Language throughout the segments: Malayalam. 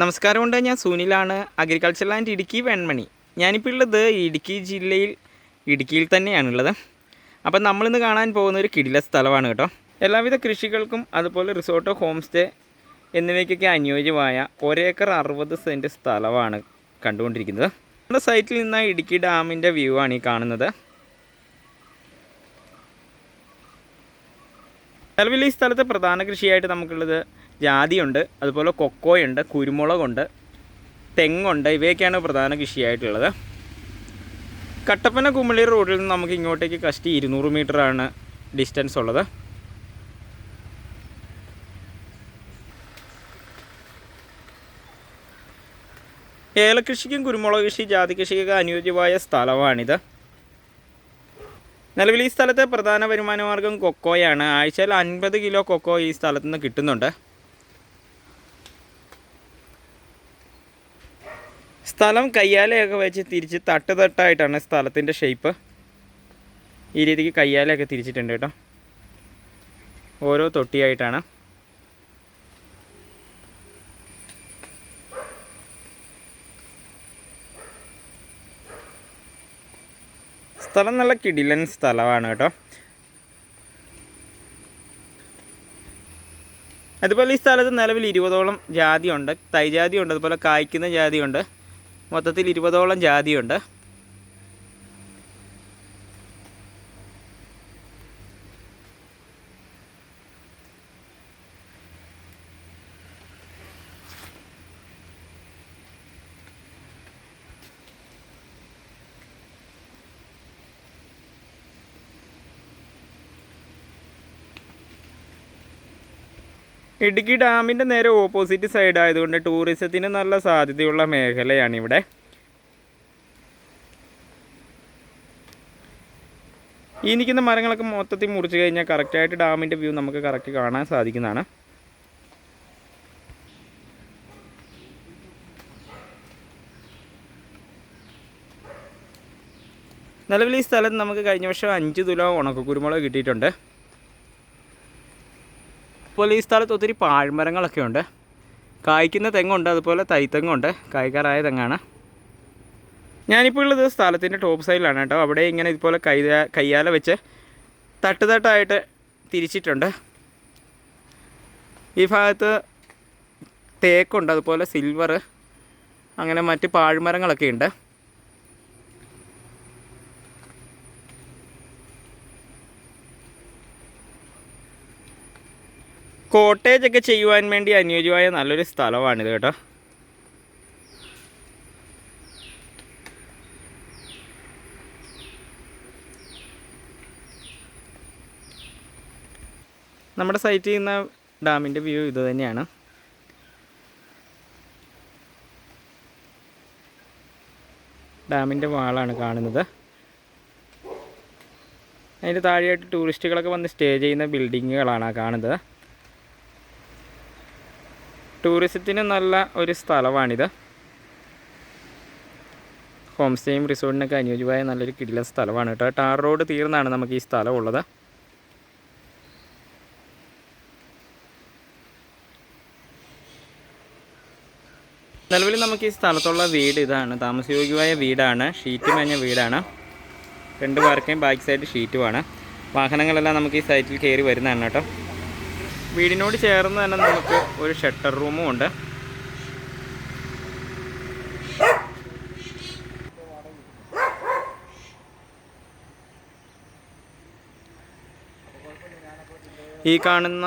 നമസ്കാരമുണ്ട്. ഞാൻ സുനിലാണ്. Agriculture land Idukki Venmani. ഞാനിപ്പോൾ ഉള്ളത് ഇടുക്കി ജില്ലയിൽ ഇടുക്കിയിൽ തന്നെയാണുള്ളത്. അപ്പം നമ്മളിന്ന് കാണാൻ പോകുന്ന ഒരു കിടില സ്ഥലമാണ് കേട്ടോ. എല്ലാവിധ കൃഷികൾക്കും അതുപോലെ റിസോർട്ടോ ഹോം സ്റ്റേ എന്നിവയ്ക്കൊക്കെ അനുയോജ്യമായ ഒരേക്കർ അറുപത് സെന്റ് സ്ഥലമാണ് കണ്ടുകൊണ്ടിരിക്കുന്നത്. നമ്മുടെ സൈറ്റിൽ നിന്ന് ഇടുക്കി ഡാമിന്റെ വ്യൂ ആണ് ഈ കാണുന്നത്. നിലവിൽ ഈ സ്ഥലത്ത് പ്രധാന കൃഷിയായിട്ട് നമുക്കുള്ളത് ജാതിയുണ്ട് അതുപോലെ കൊക്കോയുണ്ട് കുരുമുളകുണ്ട് തെങ്ങുണ്ട് ഇവയൊക്കെയാണ് പ്രധാന കൃഷിയായിട്ടുള്ളത്. കട്ടപ്പന കുമളി റോഡിൽ നിന്ന് നമുക്ക് ഇങ്ങോട്ടേക്ക് കഷ്ടി ഇരുന്നൂറ് ആണ് ഡിസ്റ്റൻസ് ഉള്ളത്. ഏലകൃഷിക്കും കുരുമുളക് കൃഷി ജാതി കൃഷിക്കൊക്കെ അനുയോജ്യമായ സ്ഥലമാണിത്. നിലവിൽ ഈ സ്ഥലത്തെ പ്രധാന വരുമാനമാർഗം കൊക്കോയാണ്. ആഴ്ചയിൽ അൻപത് കിലോ കൊക്കോ ഈ സ്ഥലത്ത് നിന്ന് കിട്ടുന്നുണ്ട്. സ്ഥലം കയ്യാലയൊക്കെ വെച്ച് തിരിച്ച് തട്ട് തട്ടായിട്ടാണ് സ്ഥലത്തിന്റെ ഷേപ്പ് ഈ രീതിക്ക് കയ്യാലയൊക്കെ തിരിച്ചിട്ടുണ്ട് കേട്ടോ. ഓരോ തൊട്ടിയായിട്ടാണ്. സ്ഥലം നല്ല കിടിലൻ സ്ഥലമാണ് കേട്ടോ. അതുപോലെ ഈ സ്ഥലത്ത് നിലവിൽ ഇരുപതോളം ജാതിയുണ്ട്. തൈജാതിയുണ്ട് അതുപോലെ കായ്ക്കുന്ന ജാതിയുണ്ട്. മൊത്തത്തിൽ ഇരുപതോളം ജാതിയുണ്ട്. ഇടുക്കി ഡാമിന്റെ നേരെ ഓപ്പോസിറ്റ് സൈഡ് ആയതുകൊണ്ട് ടൂറിസത്തിന് നല്ല സാധ്യതയുള്ള മേഖലയാണ് ഇവിടെ. ഈ നിൽക്കുന്ന മരങ്ങളൊക്കെ മൊത്തത്തിൽ മുറിച്ച് കഴിഞ്ഞാൽ കറക്റ്റായിട്ട് ഡാമിന്റെ വ്യൂ നമുക്ക് കറക്റ്റ് കാണാൻ സാധിക്കുന്നതാണ്. നിലവിൽ ഈ സ്ഥലത്ത് നമുക്ക് കഴിഞ്ഞ വർഷം അഞ്ച് തുല ഉണക്ക കുരുമുളക് കിട്ടിയിട്ടുണ്ട്. അതുപോലെ ഈ സ്ഥലത്ത് ഒത്തിരി പാഴ്മരങ്ങളൊക്കെ ഉണ്ട്. കായ്ക്കുന്ന തെങ്ങുണ്ട് അതുപോലെ തൈത്തെങ്ങുണ്ട്. കായ്ക്കാറായ തെങ്ങാണ്. ഞാനിപ്പോൾ ഉള്ളത് സ്ഥലത്തിന്റെ ടോപ്പ് സൈഡിലാണ് കേട്ടോ. അവിടെ ഇങ്ങനെ ഇതുപോലെ കൈ കയ്യാല വെച്ച് തട്ട് തട്ടായിട്ട് തിരിച്ചിട്ടുണ്ട്. ഈ ഭാഗത്ത് തേക്കുണ്ട് അതുപോലെ സിൽവർ അങ്ങനെ മറ്റ് പാഴ്മരങ്ങളൊക്കെ ഉണ്ട്. കോട്ടേജ് ഒക്കെ ചെയ്യുവാൻ വേണ്ടി അനുയോജ്യമായ നല്ലൊരു സ്ഥലമാണിത് കേട്ടോ. നമ്മുടെ സൈറ്റിൽ നിന്ന് ഡാമിന്റെ വ്യൂ ഇത് തന്നെയാണ്. ഡാമിന്റെ വാളാണ് കാണുന്നത്. അതിന്റെ താഴെയായിട്ട് ടൂറിസ്റ്റുകളൊക്കെ വന്ന് സ്റ്റേ ചെയ്യുന്ന ബിൽഡിങ്ങുകളാണ് കാണുന്നത്. ടൂറിസത്തിന് നല്ല ഒരു സ്ഥലമാണിത്. ഹോം സ്റ്റേയും റിസോർട്ടിനൊക്കെ അനുയോജ്യമായ നല്ലൊരു കിടില സ്ഥലമാണ് കേട്ടോ. ടാർ റോഡ് തീർന്നാണ് നമുക്ക് ഈ സ്ഥലം ഉള്ളത്. നിലവിൽ നമുക്ക് ഈ സ്ഥലത്തുള്ള വീട് ഇതാണ്. താമസയോഗ്യമായ വീടാണ്. ഷീറ്റ് മേഞ്ഞ വീടാണ്. രണ്ട് പാർക്കയും ബാക്ക് സൈഡ് ഷീറ്റുമാണ് വാഹനങ്ങളെല്ലാം നമുക്ക് ഈ സൈറ്റിൽ കയറി വരുന്നതാണ് കേട്ടോ. വീടിനോട് ചേർന്ന് തന്നെ നമുക്ക് ഒരു ഷട്ടർ റൂമും ഉണ്ട്. ഈ കാണുന്ന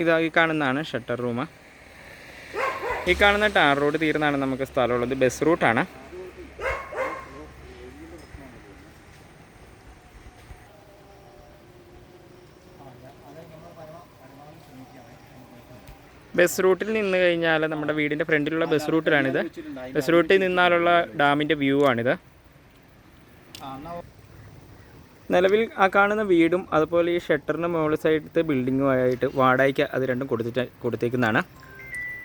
ഇതാ ഈ കാണുന്നതാണ് ഷട്ടർ റൂം ഈ കാണുന്ന ടാർ റോഡ് തീർന്നാണ് നമുക്ക് സ്ഥലമുള്ളത്. ബസ് റൂട്ടാണ്. ബസ് റൂട്ടിൽ നിന്ന് കഴിഞ്ഞാൽ നമ്മുടെ വീടിന്റെ ഫ്രണ്ടിലുള്ള ബസ് റൂട്ടിലാണിത്. ബസ് റൂട്ടിൽ നിന്നാലുള്ള ഡാമിന്റെ വ്യൂ ആണിത്. നിലവിൽ ആ കാണുന്ന വീടും അതുപോലെ ഈ ഷട്ടറിന് മുകളിൽ സൈഡത്തെ ബിൽഡിങ്ങും ആയിട്ട് വാടകയ്ക്ക് അത് രണ്ടും കൊടുത്തിട്ട് കൊടുത്തേക്കുന്നതാണ്.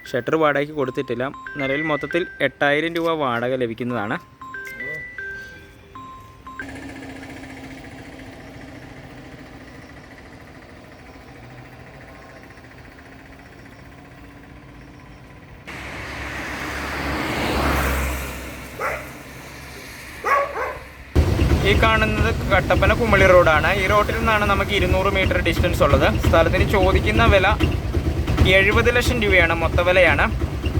ഷട്ടർ വാടകയ്ക്ക് കൊടുത്തിട്ടില്ല. നിലവിൽ മൊത്തത്തിൽ എട്ടായിരം രൂപ വാടക ലഭിക്കുന്നതാണ്. ഈ കാണുന്നത് കട്ടപ്പന കുമളി റോഡാണ്. ഈ റോഡിൽ നിന്നാണ് നമുക്ക് ഇരുന്നൂറ് മീറ്റർ ഡിസ്റ്റൻസ് ഉള്ളത്. സ്ഥലത്തിന് ചോദിക്കുന്ന വില എഴുപത് ലക്ഷം രൂപയാണ് മൊത്തവിലയാണ്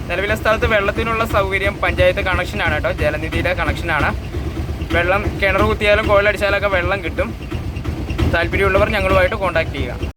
നിലവിലെ സ്ഥലത്ത് വെള്ളത്തിനുള്ള സൗകര്യം പഞ്ചായത്ത് കണക്ഷനാണ് കേട്ടോ. ജലനിധിയുടെ കണക്ഷനാണ് വെള്ളം കിണർ കുത്തിയാലും കോഴിലടിച്ചാലൊക്കെ വെള്ളം കിട്ടും. താല്പര്യമുള്ളവർ ഞങ്ങളുമായിട്ട് കോൺടാക്ട് ചെയ്യുക.